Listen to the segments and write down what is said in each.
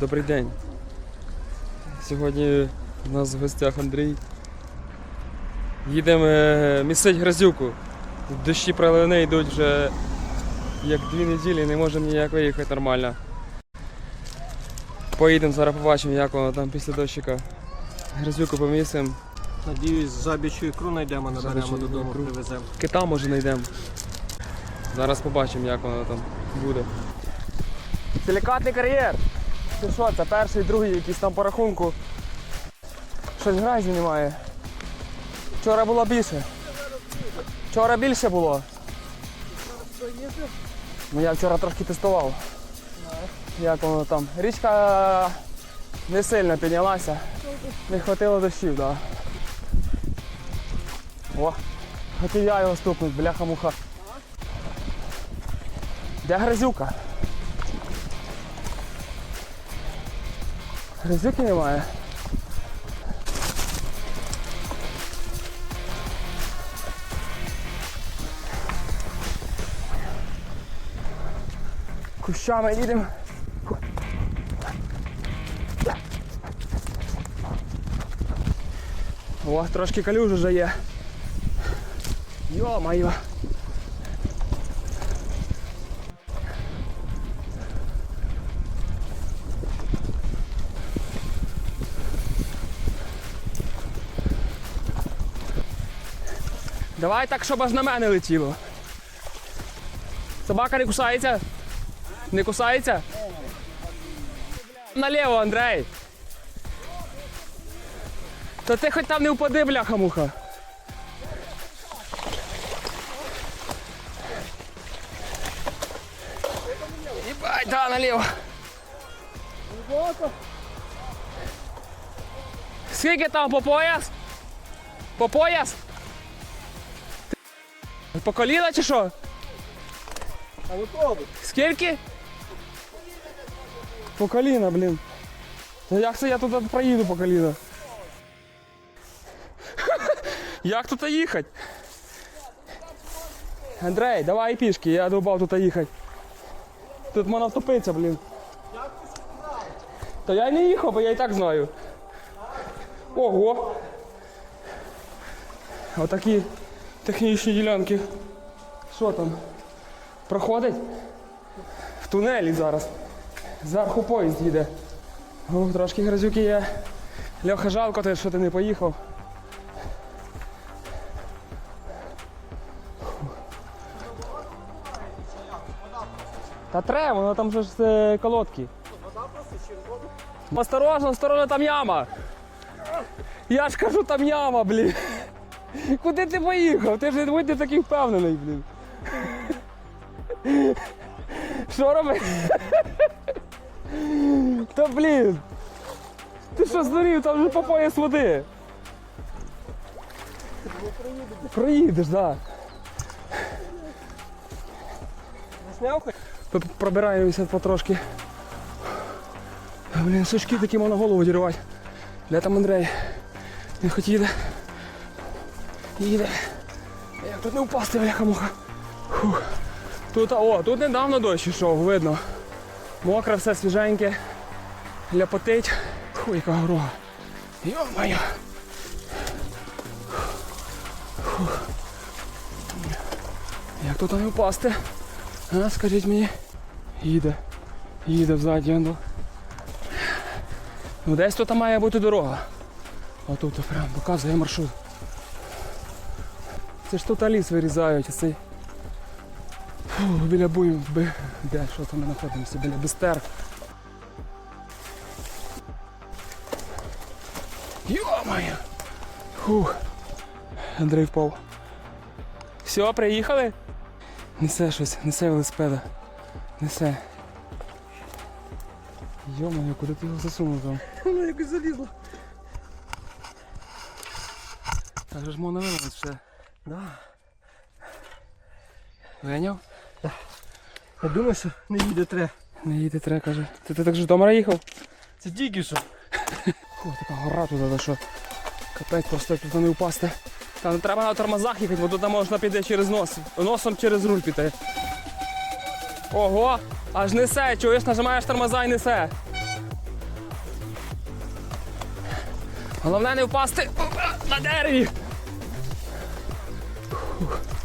Добрий день. Сьогодні у нас в гостях Андрій. Їдемо е, місить грозюку. Дощі проливни йдуть вже як дві неділі, не можемо ніяк виїхати нормально. Поїдемо зараз побачимо, як воно там після дощика. Грозюку помісимо. Надіюсь, забічу ікру знайдемо, наберемо Забічу додому, ікру. привеземо. Кита може знайдемо. Зараз побачимо, як воно там буде. Силікатний кар'єр! Це що, це перший, другий якийсь там по рахунку. Щось грязі немає. Вчора було більше. Вчора більше було. Ну я вчора трошки тестував. Як воно там. Річка не сильно піднялася. Не хватило дощів, так. Да. О, хотів я його стукнуть, бляха-муха. Де грязюка? Грязюки немає. Кущами їдемо. О, трошки калюж вже є. Йо-моє. Давай так, щоб аж на мене летіло. Собака не кусається? Не кусається? Наліво, Андрей. Та ти хоч там не впади, бляха-муха. Ебать, да, наліво. Скільки там по пояс? По пояс? Ти По коліна чи що? А готовий. Скільки? По коліна, блін. Та як це я тут проїду по коліна? Як тут їхати? Андрей, давай пішки, я довбав тут їхати. Тут можна втопитися, блін. Та я й не їхав, бо я і так знаю. Ого! Отакі технічні ділянки. Що там? Проходить? В тунелі зараз. Зверху поїзд їде. О, трошки грязюки є. Льоха, жалко те, що ти не поїхав. Та треба, воно там же ж е, колодки. Осторожно, осторожно, там яма. Я ж кажу, там яма, блін. Куди ти поїхав? Ти ж не такий впевнений, блін. Що робити? Та блін. Ти що здурів, там вже по пояс води. Проїдеш, так. Да. Пробираємося потрошки. Блін, сучки такі можна голову дірвати. Де там Андрей? Він хоч їде. Як тут не впасти, бляха-муха. Тут, о, тут недавно дощ йшов, видно. Мокре, все свіженьке. Ляпотить. Фу, яка горога. Йо-моє. Як тут не впасти? А, скажіть мені. Їде. Їде взаді. Ну десь тут має бути дорога. Отут прям показує маршрут. Це ж тут ліс вирізають, цей. Фу, біля би, де, що там ми знаходимося, біля Бестер. Йо-моє! Фух. Андрей впав. Все, приїхали? Несе щось, несе велосипеда. Несе. Йо-моє, куди ти його засунув там? Воно якось залізло. Так же ж можна винувати все. Да. Виняв? Я думаю, що не їде тре. Не їде треба, каже. Ти, ти так же з дому їхав? Це тільки що. Фу, така гора тут, що. Капець, просто як тут не впасти. Та не треба на тормозах їхати, бо тут можна піде через нос. Носом через руль піти. Ого! Аж несе, чуєш, нажимаєш тормоза і несе. Головне не впасти на дереві. Whew.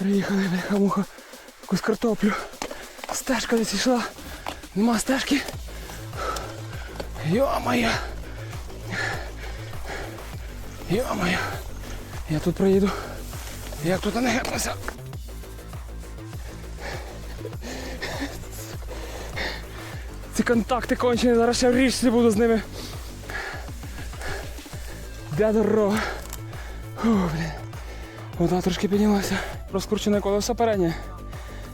Приїхали, бляха муха, якусь картоплю. Стежка десь йшла. Нема стежки. Йо-моє. Йо-моє. Я тут проїду. Як тут не гепнуся. Ці контакти кончені, зараз ще в річці буду з ними. Де дорога? Фу, блін. Вода трошки піднялася. Розкручене колесо переднє.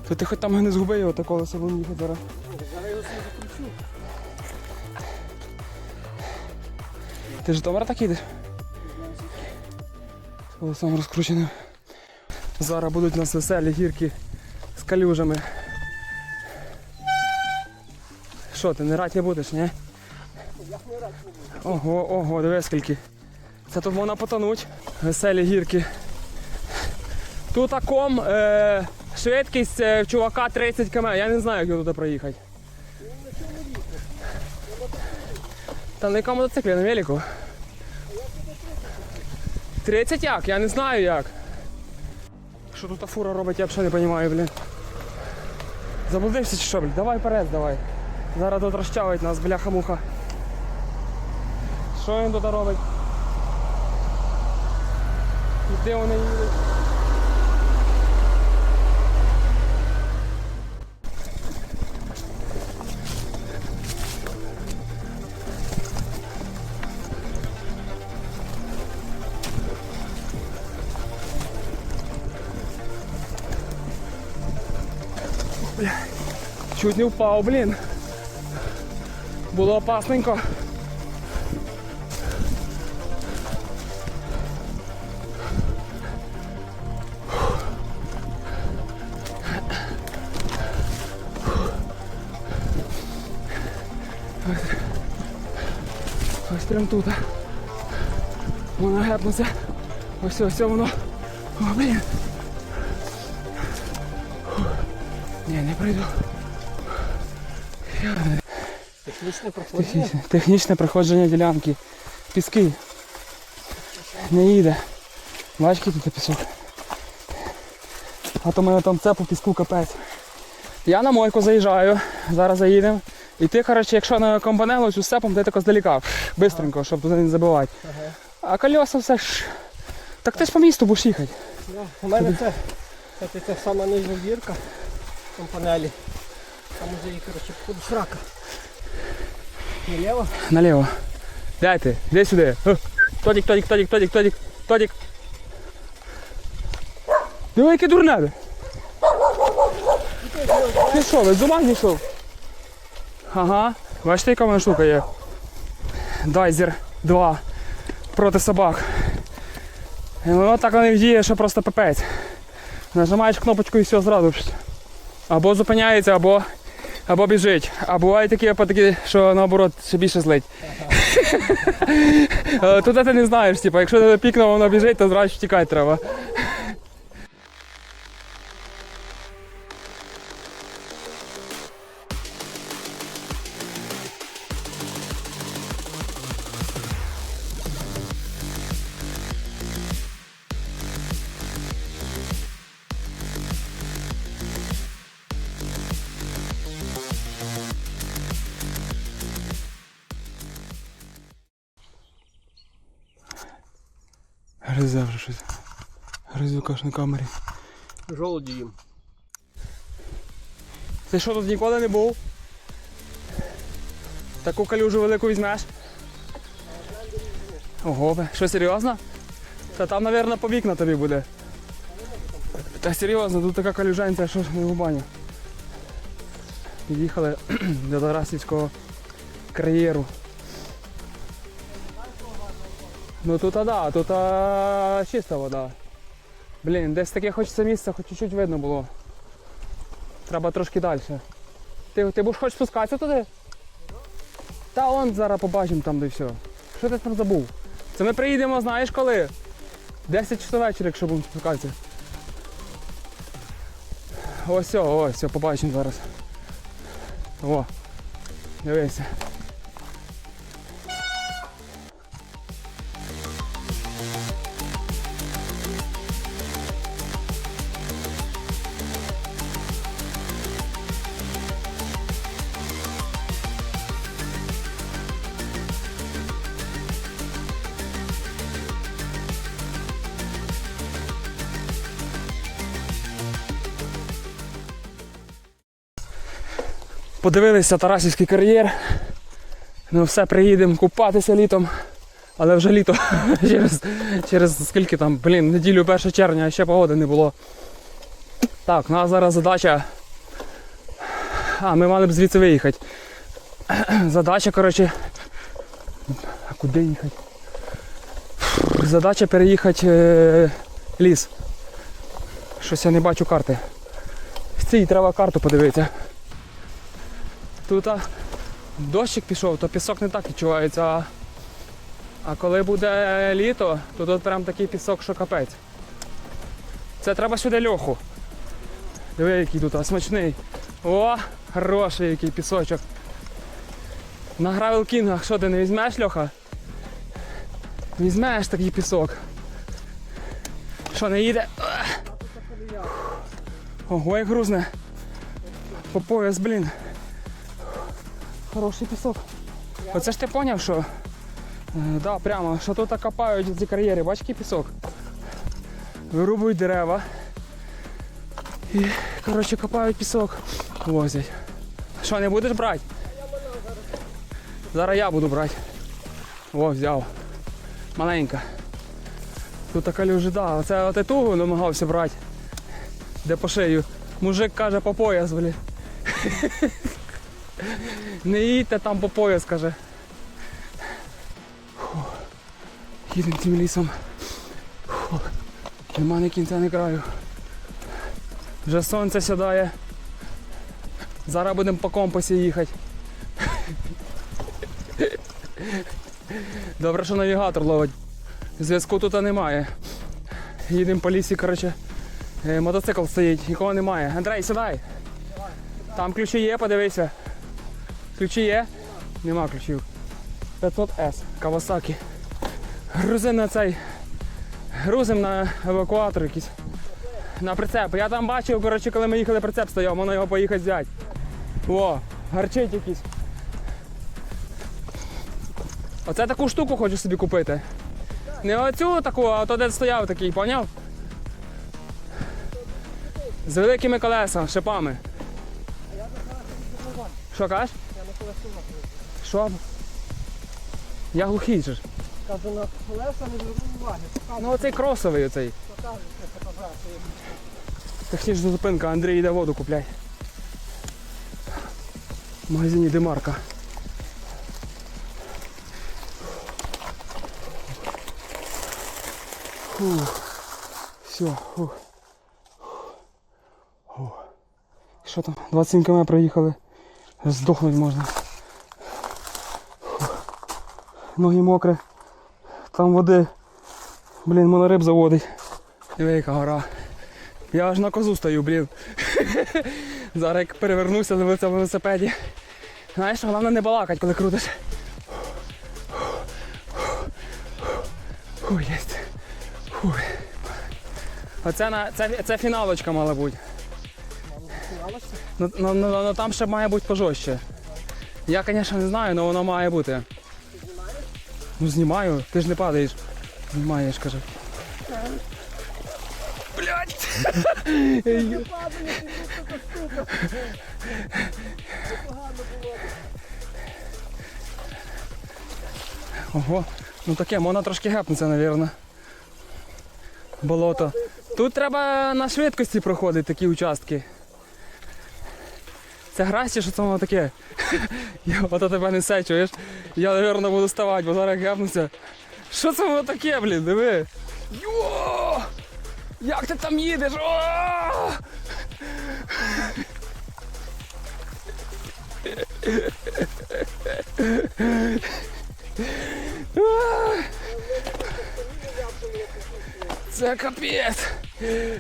То ти хоч там не згуби його, те колесо будемо їхати зараз. Зараз його собі закручу. Ти ж Житомира так їдеш? З колесом розкрученим. Зараз будуть у нас веселі гірки з калюжами. Що, ти не рать не будеш, ні? Ого, ого, диви скільки. Це тут можна потонуть. Веселі гірки. Тут аком е, швидкість е, чувака 30 км. Я не знаю, як його туди проїхати. Та на якому мотоциклі, на велику? 30 як? Я не знаю як. Що тут фура робить, я взагалі не розумію, блін. Заблудився чи що, блін? Давай вперед, давай. Зараз тут розчавить нас, бляха-муха. Що він тут робить? І де вони їдуть? Чуть не впав, блін. Було опасненько. Ось, прям тут. Воно гепнеться. Ось ось воно. О, блін. Ні, не пройду. Технічне проходження. Технічне, проходження ділянки. Піски. Не їде. Який тут пісок. А то мене там це по піску капець. Я на мойку заїжджаю, зараз заїдемо. І ти, коротше, якщо на компанелу цю степом, ти тако здаліка, бистренько, щоб туди не забивати. Ага. А колеса все ж. Так ти ж по місту будеш їхати. Да. У мене це, це, це сама нижня дірка там панелі. Там уже її, коротше, походу срака. Наліво? Наліво. Дайте, де сюди. О, Тодік, Тодік, Тодік, Тодік, Тодік, Тодік. Диви, яке дурне. Ти що, ви з ума зійшов? Ага. Бачите, яка в мене штука є? Дайзер 2 проти собак. І воно так на них діє, що просто пипець. Нажимаєш кнопочку і все зразу. Або зупиняється, або, або біжить. А бувають такі випадки, що наоборот ще більше злить. Ага. Туди ти не знаєш, типу, якщо тебе пікнув, воно біжить, то зразу тікати треба. Гризюка на камері. Жолуді їм. Ти що тут ніколи не був? Таку калюжу велику візьмеш? Ого, бе, що серйозно? Та там, мабуть, по вікна тобі буде. Та серйозно, тут така калюжанця, що ж не в баню. Під'їхали до Тарасівського кар'єру. Ну тут а да, тут а, чиста вода. Блін, десь таке хочеться місце, хоч чуть-чуть видно було. Треба трошки далі. Ти, ти будеш хочеш спускатися туди? Та он зараз побачимо там де все. Що ти там забув? Це ми приїдемо, знаєш коли? 10 часов вечора, якщо будемо спускатися. Ось, ось, все, побачимо зараз. О, дивися. Подивилися Тарасівський кар'єр. Ну все, приїдемо купатися літом. Але вже літо. через, через скільки там, блін, неділю 1 червня, ще погоди не було. Так, у нас зараз задача. А, ми мали б звідси виїхати. Задача, коротше. А куди їхати? Задача переїхати е, ліс. Щось я не бачу карти. В цій треба карту подивитися. Тут дощик пішов, то пісок не так відчувається. А, а коли буде літо, то тут прям такий пісок, що капець. Це треба сюди льоху. Диви, який тут а, смачний. О, хороший який пісочок. На Гравел Кінгах що ти не візьмеш, Льоха? Візьмеш такий пісок. Що не їде? Ого, як грузне. По пояс, блін. Хороший пісок. Оце ж ти поняв, що? Е, да, прямо, що тут копають ці кар'єри, бач, який пісок. Вирубують дерева. І, коротше, копають пісок. Возять. Що, не будеш брати? Зараз я буду брати. О, взяв. Маленька. Тут така люжида. Оце от тугу намагався брати. Де по шию. Мужик каже по пояс, блін. Не їдьте там по пояс, каже. Їдемо цим лісом. Фу. Нема ні кінця, ні краю. Вже сонце сідає. Зараз будемо по компасі їхати. Добре, що навігатор ловить. Зв'язку тут немає. Їдемо по лісі, коротше. Е, Мотоцикл стоїть, нікого немає. Андрей, сідай. Там ключі є, подивися. Ключі є? Нема ключів. 500S, Kawasaki. Грузим на цей. Грузим на евакуатор якийсь. На прицеп. Я там бачив, коротше, коли ми їхали, прицеп стояв, можна його поїхати взяти. О, гарчить якийсь. Оце таку штуку хочу собі купити. Не оцю таку, а то де стояв такий, поняв? З великими колесами, шипами. Що кажеш? Що? Я глухий же ж. Кажу, на колеса не зверну уваги. Ну оцей кросовий оцей. Покажу фотографії. Технічна зупинка, Андрій йде воду купляй. В магазині Демарка. Фух. Все, фух. Фух. Що там? 27 км проїхали. Здохнути можна. Фух. Ноги мокрі. Там води. Блін, монориб заводить. Диви, гора. Я аж на козу стою, блін. Зараз як перевернуся на велосипеді. Знаєш, головне не балакать, коли крутиш. Фу, єсть. Фу. Оце на, це, це фіналочка мала бути. Ну, ну, ну, ну, там ще має бути пожорстче. Я, звісно, не знаю, але воно має бути. Ну знімаю, ти ж не падаєш. Знімаєш, каже. Блять! Ого, ну таке, можна трошки гепнутися, мабуть. Болото. Тут треба на швидкості проходити такі участки. Це грасі, що це воно таке. Ото тебе несе, чуєш? Я, мабуть, буду ставати, бо зараз гепнуся. Що це воно таке, блін, диви? Йо! Як ти там їдеш? О! Це капець.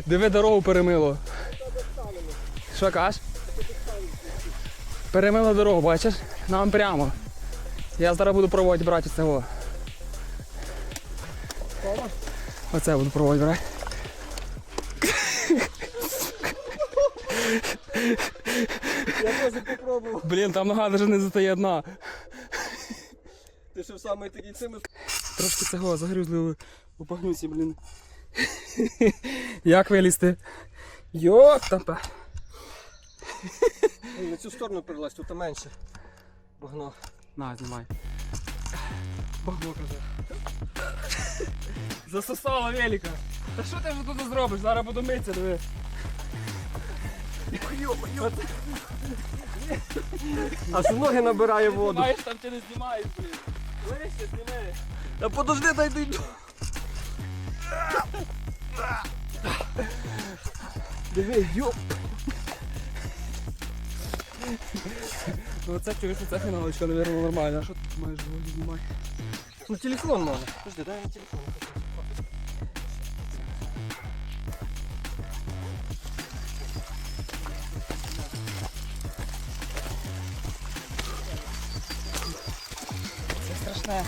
Диви дорогу перемило. Що кажеш? Перемило дорогу, бачиш? Нам прямо. Я зараз буду проводити брати цього. Оце буду проводити брати. Я теж попробував. Блін, там нога навіть не застає одна. Ти що саме такий цими Трошки цього загрюзли у погнюці, блін. Як вилізти? Йоп, тапа. На цю сторону перелазь, тут менше. Погнав. На, знімай. Багно каже. Засосало велика. Та що ти вже тут зробиш? Зараз буду митися, диви. Аж ноги набирає воду. Знімаєш там чи не знімаєш, блін. Вище зніми. Та подожди, дай дійду. Диви, йоп. Ну це чуєш, це фіналочка, мабуть, нормально. Що ти маєш воду знімати? Ну телефон надо. Подожди, дай мені телефон. Це страшне.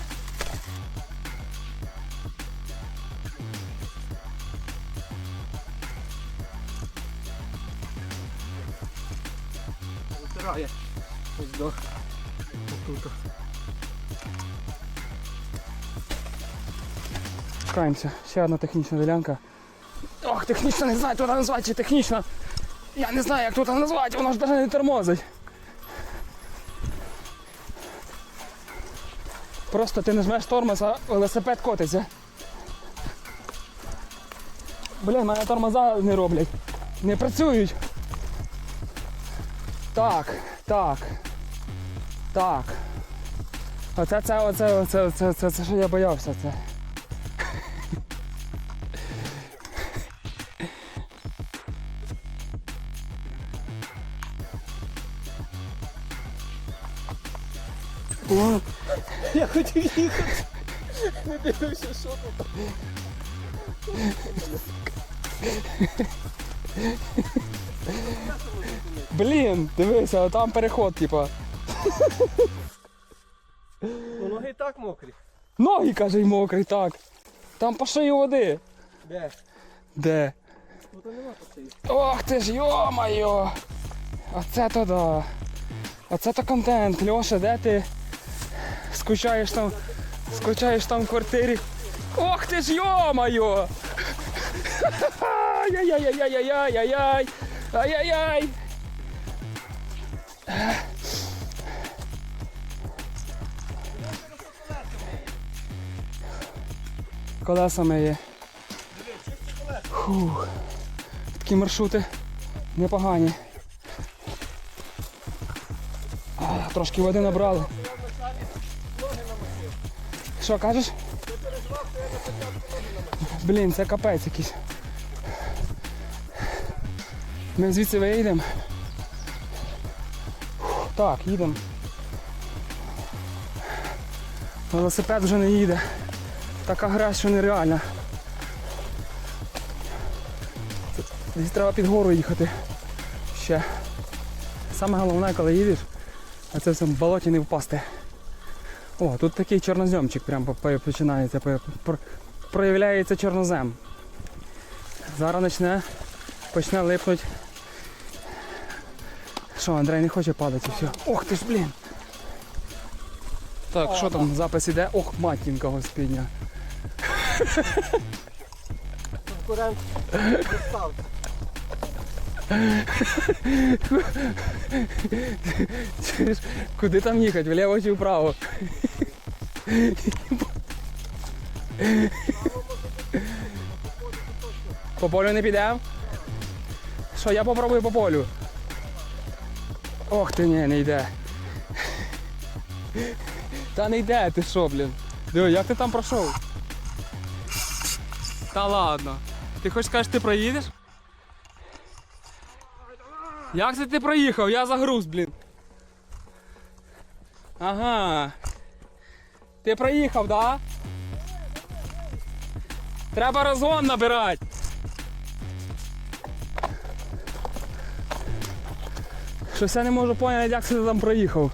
Чекаємося. Ще одна технічна ділянка. Ох, технічна, не знаю, тут назвати, чи технічна. Я не знаю, як тут назвати, воно ж навіть не тормозить. Просто ти нажмеш тормоз, а велосипед котиться. Блін, мене тормоза не роблять. Не працюють. Так, так. Так. Оце це, оце, оце, оце, це, це, що я боявся. Це. Що тут. блін, дивися, а там переход, типа. Ну ноги і так мокрі. Ноги, каже, й мокрий, так. Там по шию води. Де? Де? Нема посиль. Ох ти ж, йо-моє! Оце то да. Оце то контент. Льоша, де ти скучаєш там, скучаєш там в квартирі. Ох ти ж, йо-моє! Ай-яй-яй-яй-яй-яй-яй! Ай-яй-яй! Колеса миє. Фух. Такі маршрути непогані. А, трошки води набрали. Що кажеш? Блін, це капець якийсь. Ми звідси виїдемо. Так, їдемо. Велосипед вже не їде. Така грязь, що нереальна. Десь треба під гору їхати. Ще. Саме головне, коли їдеш, а це все в болоті не впасти. О, тут такий чорноземчик прям по- по- починається, проявляється чорнозем. Зараз почне, почне липнуть. Що, Андрей не хоче падати, все. Ох ти ж, блін. Так, що там, запис іде? Ох, матінка господня. Конкурент достав. Куди там їхати? Вліво чи вправо? По полю не підемо? Що, я попробую по полю. Ох ти ні, не йде. Та не йде, ти що, блін? Диви, як ти там пройшов? Та ладно. Ти хочеш сказати, ти проїдеш? Як це ти проїхав? Я загруз, блін. Ага. Ти проїхав, да? Треба розгон набирати. Щось я не можу поняти, як ти там проїхав.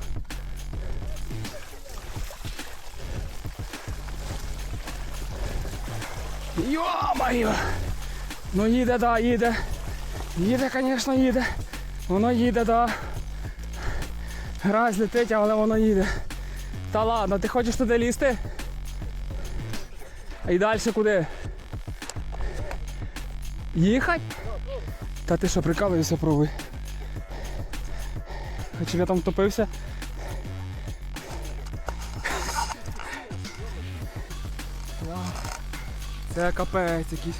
Йо-моє! Ну їде, да, їде. Їде, звісно, їде. Воно їде, да. Раз летить, але воно їде. Та ладно, ти хочеш туди лізти? І далі куди? Їхать? Та ти що, прикалуєшся, пробуй. Хоч я там втопився. Це капець якийсь.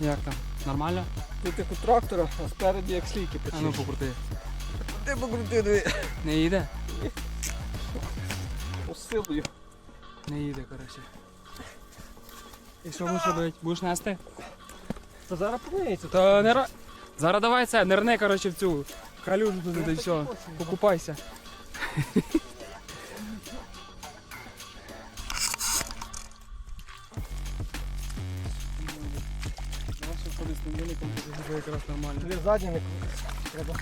Як там? Нормально? Тут як у трактора, а спереді як слійки А ну покрути. Ти покрути дві. Не їде? Посилою. Не їде, коротше. І що будеш робити? Будеш нести? Та зараз помиється. Та не ра... Зараз давай це, нирни, коротше, в цю калюжу туди і все. Покупайся. якраз нормально. Дві задні не. Треба.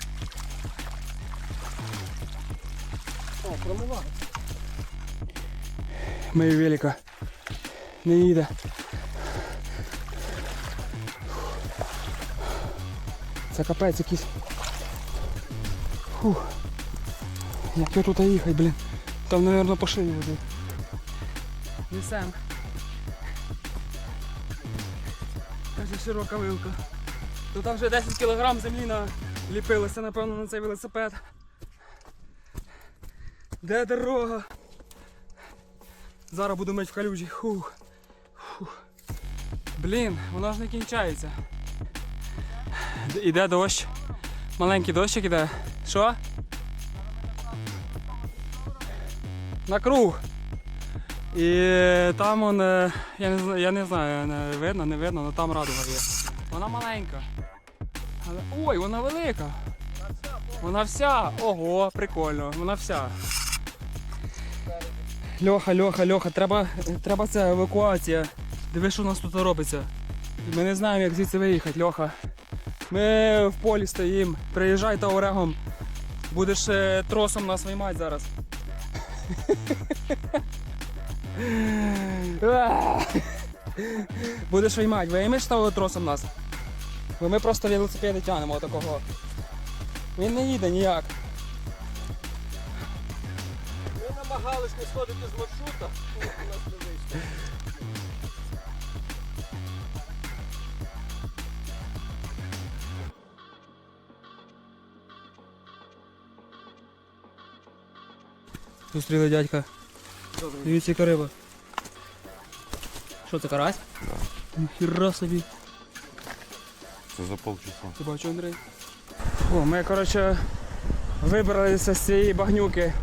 О, промиває. Мою велика. Не їде. Це капець якийсь. Фух. Як я тут їхати, блін. Там, мабуть, по шиї води. Несем. Каже широка вилка. Тут там вже 10 кг землі наліпилося, напевно, на цей велосипед. Де дорога? Зараз буду мить в калюжі. Фух. Фух. Блін, воно ж не кінчається. Іде дощ. Маленький дощик іде. Що? На круг. І там он, е, я не знаю, я не знаю, не видно, не видно, але там радуга є. Вона маленька. Але. Ой, вона велика. Вона вся. Ого, прикольно, вона вся. Льоха, Льоха, Льоха, треба, треба ця евакуація. Диви, що у нас тут робиться. Ми не знаємо, як звідси виїхати, Льоха. Ми в полі стоїмо. Приїжджай та орегом. Будеш е, тросом нас виймати зараз. Будеш виймати, виймеш того тросом нас. Бо ми просто велосипеди тягнемо такого. Він не їде ніяк. Сходити з маршрута, у нас не вийшло. Зустріли дядька. Дивіться, яка риба. Що це карась? Хіра собі. Це за полчаса. Ти бачу, Андрій? О, ми, коротше, вибралися з цієї багнюки.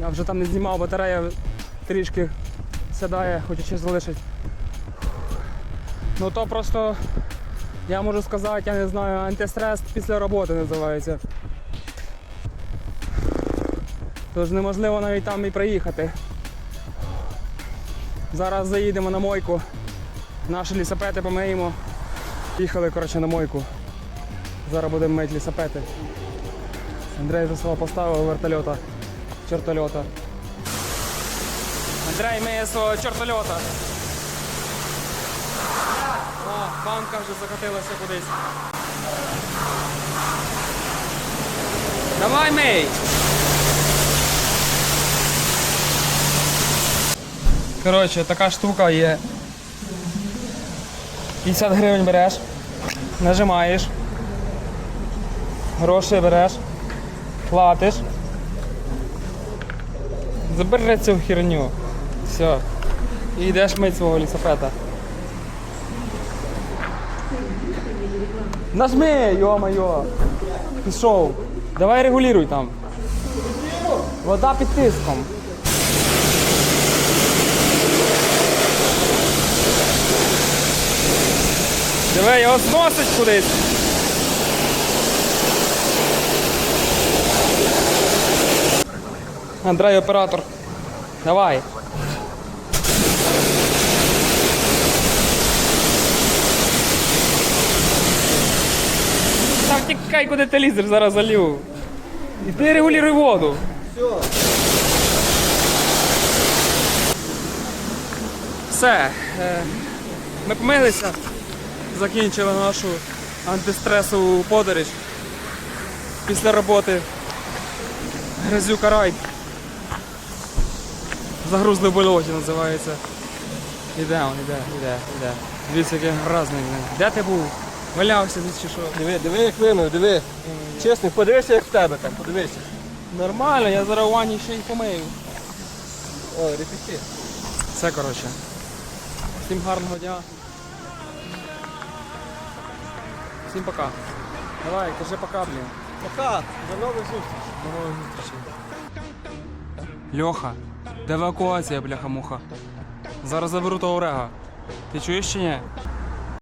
Я вже там не знімав, батарея трішки сідає, хочу ще залишити. Ну то просто, я можу сказати, я не знаю, антистрес після роботи називається. Тож неможливо навіть там і проїхати. Зараз заїдемо на мойку. Наші лісопети помиємо. Їхали коротше, на мойку. Зараз будемо мити лісопети. Андрей за свого поставив вертольота, чертольота. Андрей миє свого чертольота. О, банка вже закатилася кудись. Давай мий! Коротше, така штука є. 50 гривень береш, нажимаєш, гроші береш, платиш. Забери цю херню. Все. І йдеш мить свого лісопета. Нажми, йо-майо. Пішов. Давай регулюй там. Вода під тиском. Диви, його зносить кудись. Андрей оператор. Давай. Та втікай, куди ти лізеш, зараз залів. Іди регулюй воду. Все. Все. Ми помилися. Закінчили нашу антистресову подорож. Після роботи Грязюка рай. Загрузли в болоті називається. Іде он, іде, іде, іде. Дивіться, який гразний. блін. Де ти був? Валявся десь чи що? Диви, диви, як вимив, диви. Чесно, подивися, як в тебе там, подивися. Нормально, я зараз у ванні ще й помию. О, репети. Все, коротше. Всім гарного дня. Всім пока. Давай, кажи пока, блін. Пока, до нових зустрічей. До нових зустрічей. Льоха, евакуація, бляха-муха? Зараз заберу того Орега. Ти чуєш чи ні?